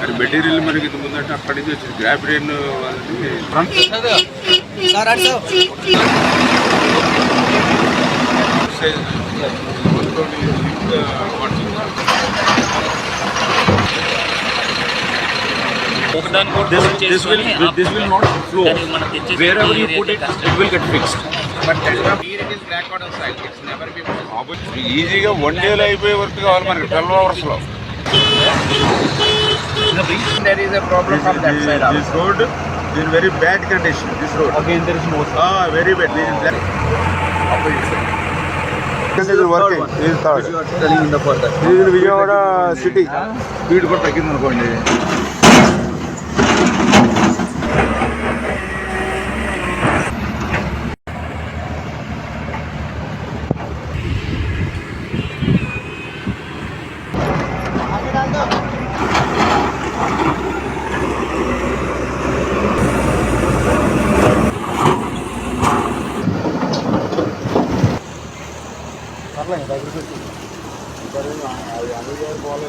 మరి మెటీరియల్ మనకి ఇది ముందంటే అక్కడి నుంచి వచ్చింది. గ్రాప్ రేన్ వాళ్ళది This, this will this will not flow. Wherever you put it, it will get fixed. ఈజీగా వన్ డేలో అయిపోయే వర్క్ కావాలి మనకి. ట్వెల్వ్ అవర్స్లో There is a problem from that side. This road in very bad condition this road Again, there is no. Very bad this is working this third Telling in the further. ఇది Vijayawada city speed కూడా తగ్గింది అనుకోండి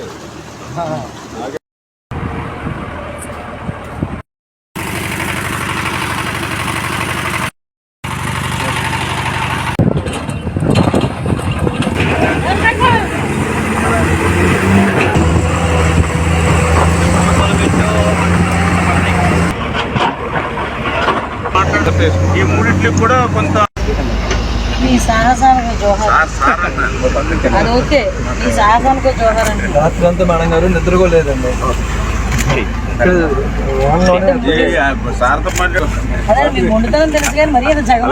ఈ మూడింటికి కూడా కొంత మీ సాహసానికి జోహార్. అది okay. మీ సాహసానికి జోహార్ అండి. రాత్రి అంతా మేడం గారు నిద్రకోలేదండి తెలుసు కానీ మరీ జగన్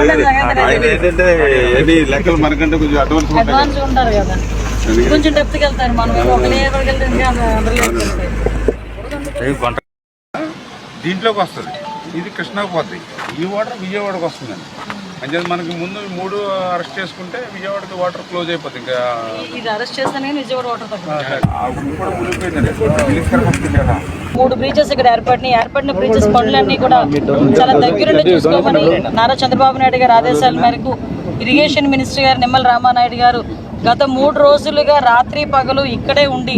మనకంటే కొంచెం అడ్వాన్స్ ఉంటారు కదా. కొంచెం డెప్త్కి వెళ్తారు. మనం వెళ్తే దీంట్లోకి వస్తుంది. ఇది కృష్ణాకు పోతుంది ఈ వాటర్ విజయవాడకు వస్తుందండి. అంటే మనకి ముందు మూడు అరెస్ట్ చేసుకుంటే విజయవాడకి వాటర్ క్లోజ్ అయిపోతుంది ఇంకా. ఇది అరెస్ట్ చేస్తాను విజయవాడ వాటర్ మూడు బ్రీచెస్ ఇక్కడ ఏర్పడినాయి. ఏర్పడిన బ్రీచెస్ పనులన్నీ కూడా చాలా దగ్గరుండి చూసుకోమని నారా చంద్రబాబు నాయుడు గారి ఆదేశాల మేరకు ఇరిగేషన్ మినిస్టర్ గారు నిమ్మల రామానాయుడు గారు గత మూడు రోజులుగా రాత్రి పగలు ఇక్కడే ఉండి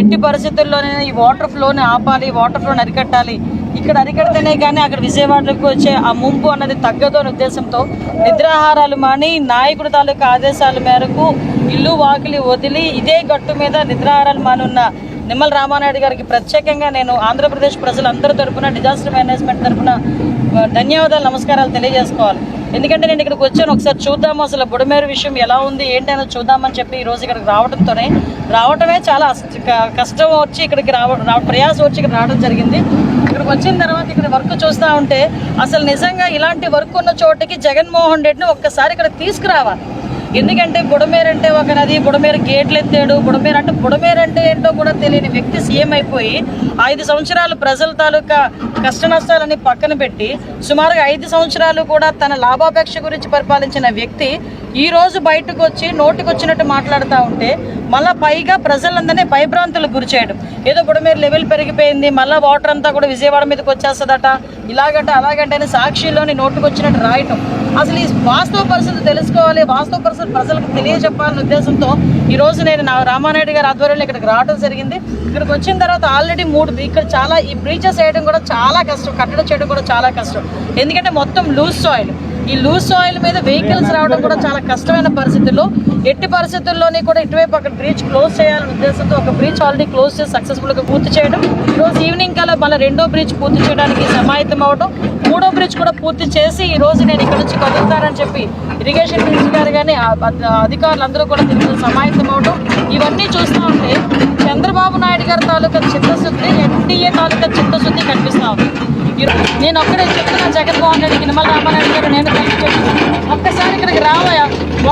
ఎట్టి పరిస్థితుల్లోనే ఈ వాటర్ ఫ్లోని ఆపాలి వాటర్ ఫ్లోని అరికట్టాలి ఇక్కడ అరికడితేనే కానీ అక్కడ విజయవాడకు వచ్చే ఆ ముంపు అన్నది తగ్గదు అనే ఉద్దేశంతో నిద్రాహారాలు మాని నాయకుడు తాలూకా ఆదేశాల మేరకు ఇల్లు వాకిలి వదిలి ఇదే గట్టు మీద నిద్రాహారాలు మానున్న నిమ్మల రామానాయుడు గారికి ప్రత్యేకంగా నేను ఆంధ్రప్రదేశ్ ప్రజలందరి తరపున డిజాస్టర్ మేనేజ్మెంట్ తరపున ధన్యవాదాలు నమస్కారాలు తెలియజేసుకోవాలి. ఎందుకంటే నేను ఇక్కడికి వచ్చాను ఒకసారి చూద్దాము అసలు బుడమేరు విషయం ఎలా ఉంది ఏంటి చూద్దామని చెప్పి ఈరోజు ఇక్కడికి రావడంతోనే రావటమే చాలా క- కష్టం వచ్చి ఇక్కడికి రావ ప్రయాసం వచ్చి ఇక్కడ రావడం జరిగింది. ఇక్కడికి వచ్చిన తర్వాత ఇక్కడ వర్క్ చూస్తూ ఉంటే అసలు నిజంగా ఇలాంటి వర్క్ ఉన్న చోటకి జగన్మోహన్ రెడ్డిని ఒక్కసారి ఇక్కడ తీసుకురావాలి. ఎందుకంటే బుడమేరు అంటే ఒక నది బుడమేరు గేట్లు ఎత్తాడు. బుడమేరు అంటే బుడమేరు అంటే ఏంటో కూడా తెలియని వ్యక్తి సీఎం అయిపోయి ఐదు సంవత్సరాలు ప్రజల తాలూకా కష్ట నష్టాలని పక్కన పెట్టి సుమారుగా ఐదు సంవత్సరాలు కూడా తన లాభాపేక్ష గురించి పరిపాలించిన వ్యక్తి ఈ రోజు బయటకు వచ్చి నోటికి వచ్చినట్టు మాట్లాడుతూ ఉంటే మళ్ళా పైగా ప్రజలందరినీ భయభ్రాంతులకు గురి చేయడం. ఏదో బుడమేరు లెవెల్ పెరిగిపోయింది మళ్ళీ వాటర్ అంతా కూడా విజయవాడ మీదకి వచ్చేస్తుందట. ఇలాగంటే అలాగంటే సాక్షిలోని నోటుకు వచ్చినట్టు రాయటం. అసలు ఈ వాస్తవ పరిస్థితి తెలుసుకోవాలి వాస్తవ పరిస్థితి ప్రజలకు తెలియజెప్పాలనే ఉద్దేశంతో ఈ రోజు నేను నా రామానాయుడు గారి ఆధ్వర్యంలో ఇక్కడికి రావడం జరిగింది. ఇక్కడికి వచ్చిన తర్వాత ఆల్రెడీ మూడు ఇక్కడ చాలా ఈ బ్రీచెస్ వేయడం కూడా చాలా కష్టం కట్టడం చేయడం కూడా చాలా కష్టం. ఎందుకంటే మొత్తం లూజ్ సాయిల్ ఈ లూజ్ సాయిల్ మీద వెహికల్స్ రావడం కూడా చాలా కష్టమైన పరిస్థితుల్లో. ఎట్టి పరిస్థితుల్లోనే కూడా ఇటువైపు ఒక బ్రిడ్జ్ క్లోజ్ చేయాలనే ఉద్దేశంతో ఒక బ్రిడ్జ్ ఆల్రెడీ క్లోజ్ చేసి సక్సెస్ఫుల్గా పూర్తి చేయడం. ఈరోజు రోజు ఈవినింగ్ కల్లా మళ్ళీ రెండో బ్రిడ్జ్ పూర్తి చేయడానికి సమాయత్తం అవడం. మూడో బ్రిడ్జ్ కూడా పూర్తి చేసి ఈ రోజు నేను ఇక్కడ నుంచి కదులుతానని చెప్పి ఇరిగేషన్ మినిస్టర్ గారు కానీ అధికారులందరూ కూడా దీనికి సమాయత్తం అవడం. ఇవన్నీ చూస్తూ ఉంటే చంద్రబాబు నాయుడు గారి తాలూకా చిత్తశుద్ధి ఎన్డీఏ తాలూకా చిత్తశుద్ధి కనిపిస్తూ ఉంది. నేను ఒక్కడే చెప్తున్నా జగన్మోహన్ రెడ్డి నిమ్మల రామారెడ్డి గారు నేను కలిసి చెప్తున్నాను ఒక్కసారి ఇక్కడికి రావయ్యా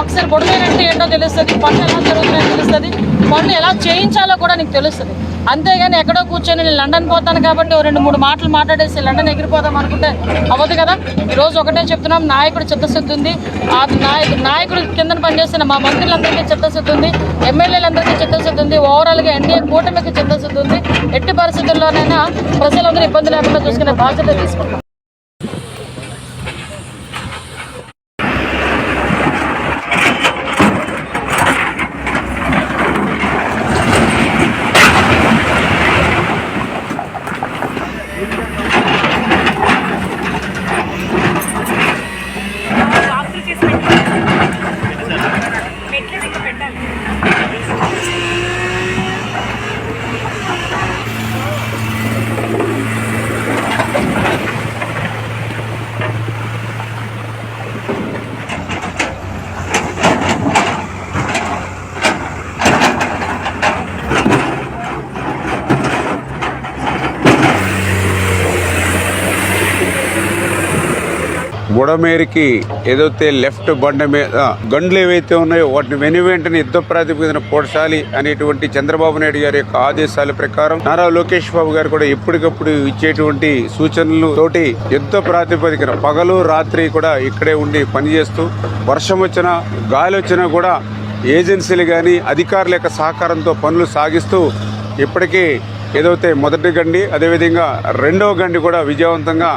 ఒకసారి బుడమేరంటే ఏంటో తెలుస్తుంది పనులు ఎలా జరుగుతున్నాయో తెలుస్తుంది పనులు ఎలా చేయించాలో కూడా నీకు తెలుస్తుంది. అంతేగాని ఎక్కడో కూర్చొని నేను లండన్ పోతాను కాబట్టి ఓ రెండు మూడు మాటలు మాట్లాడేసి లండన్ ఎగిరిపోదాం అనుకుంటే అవ్వదు కదా. ఈరోజు రోజు ఒకటే చెప్తున్నాం నాయకుడు చిత్తశుద్ధి ఉంది. ఆ నాయకుడు నాయకుడు కింద పనిచేసిన మా మంత్రులందరికీ చిత్తశుద్ధి ఉంది. ఎమ్మెల్యేలందరికీ చిత్తశుద్ధి ఉంది. ఓవరాల్గా ఎన్డీఏ కూటమికి చిత్తశుద్ధి ఉంది. ఎట్టి పరిస్థితుల్లోనైనా ప్రజలందరూ ఇబ్బంది లేకుండా చూసుకునే బాధ్యత తీసుకుంటాం. ಕೇಸ್ బుడమేరికి ఏదైతే లెఫ్ట్ బండ మీద గండ్లు ఏవైతే ఉన్నాయో వాటిని వెను వెంటనే యుద్ధ ప్రాతిపదికన పోడ్చాలి అనేటువంటి చంద్రబాబు నాయుడు గారి యొక్క ఆదేశాల ప్రకారం నారా లోకేష్ బాబు గారు కూడా ఎప్పటికప్పుడు ఇచ్చేటువంటి సూచనలు తోటి యుద్ధ ప్రాతిపదికన పగలు రాత్రి కూడా ఇక్కడే ఉండి పనిచేస్తూ వర్షం వచ్చినా గాలి వచ్చినా కూడా ఏజెన్సీలు కానీ అధికారుల యొక్క సహకారంతో పనులు సాగిస్తూ ఇప్పటికీ ఏదైతే మొదటి గండి అదేవిధంగా రెండవ గండి కూడా విజయవంతంగా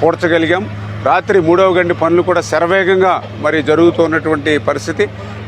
పూడ్చగలిగాం. రాత్రి మూడవ గండి పనులు కూడా శరవేగంగా మరి జరుగుతున్నటువంటి పరిస్థితి.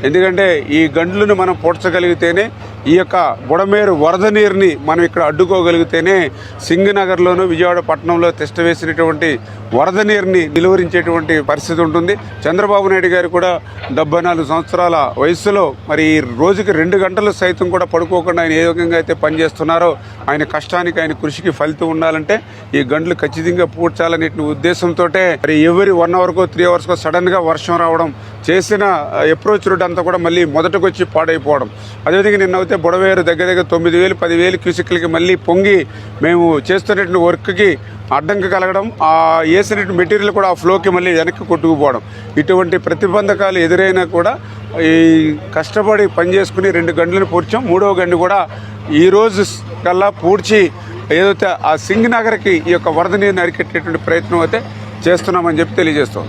ఎందుకంటే ఈ గండ్లను మనం పూడ్చగలిగితేనే ఈ యొక్క బుడమేరు వరద నీరుని మనం ఇక్కడ అడ్డుకోగలిగితేనే సింగనగర్లోను విజయవాడ పట్టణంలో తిష్ట వేసినటువంటి వరద నీరుని నిలువరించేటువంటి పరిస్థితి ఉంటుంది. చంద్రబాబు నాయుడు గారు కూడా డెబ్బై నాలుగు సంవత్సరాల వయసులో మరి ఈ రోజుకి రెండు గంటలు సైతం కూడా పడుకోకుండా ఆయన ఏ విధంగా అయితే పనిచేస్తున్నారో ఆయన కష్టానికి ఆయన కృషికి ఫలితం ఉండాలంటే ఈ గంటలు ఖచ్చితంగా పూడ్చాలనే ఉద్దేశంతో మరి ఎవరి వన్ అవర్కో త్రీ అవర్స్కో సడన్గా వర్షం రావడం చేసిన అప్రోచ్ రూట్ అంతా కూడా మళ్ళీ మొదటకు వచ్చి పాడైపోవడం. అదేవిధంగా నిన్న అయితే బుడవేరు దగ్గర దగ్గర తొమ్మిది వేలు పదివేలు క్యూసిక్లకి మళ్ళీ పొంగి మేము చేస్తున్నటువంటి వర్క్కి అడ్డంకి కలగడం ఆ వేసినటువంటి మెటీరియల్ కూడా ఆ ఫ్లోకి మళ్ళీ వెనక్కి కొట్టుకుపోవడం. ఇటువంటి ప్రతిబంధకాలు ఎదురైనా కూడా ఈ కష్టపడి పని చేసుకుని రెండు గంటలను పూడ్చాం. మూడవ గంట కూడా ఈ రోజు కల్లా పూడ్చి ఏదైతే ఆ సింగ్ నగర్కి ఈ యొక్క వరద నీరు నరికెట్టేటువంటి ప్రయత్నం అయితే చేస్తున్నామని చెప్పి తెలియజేస్తాం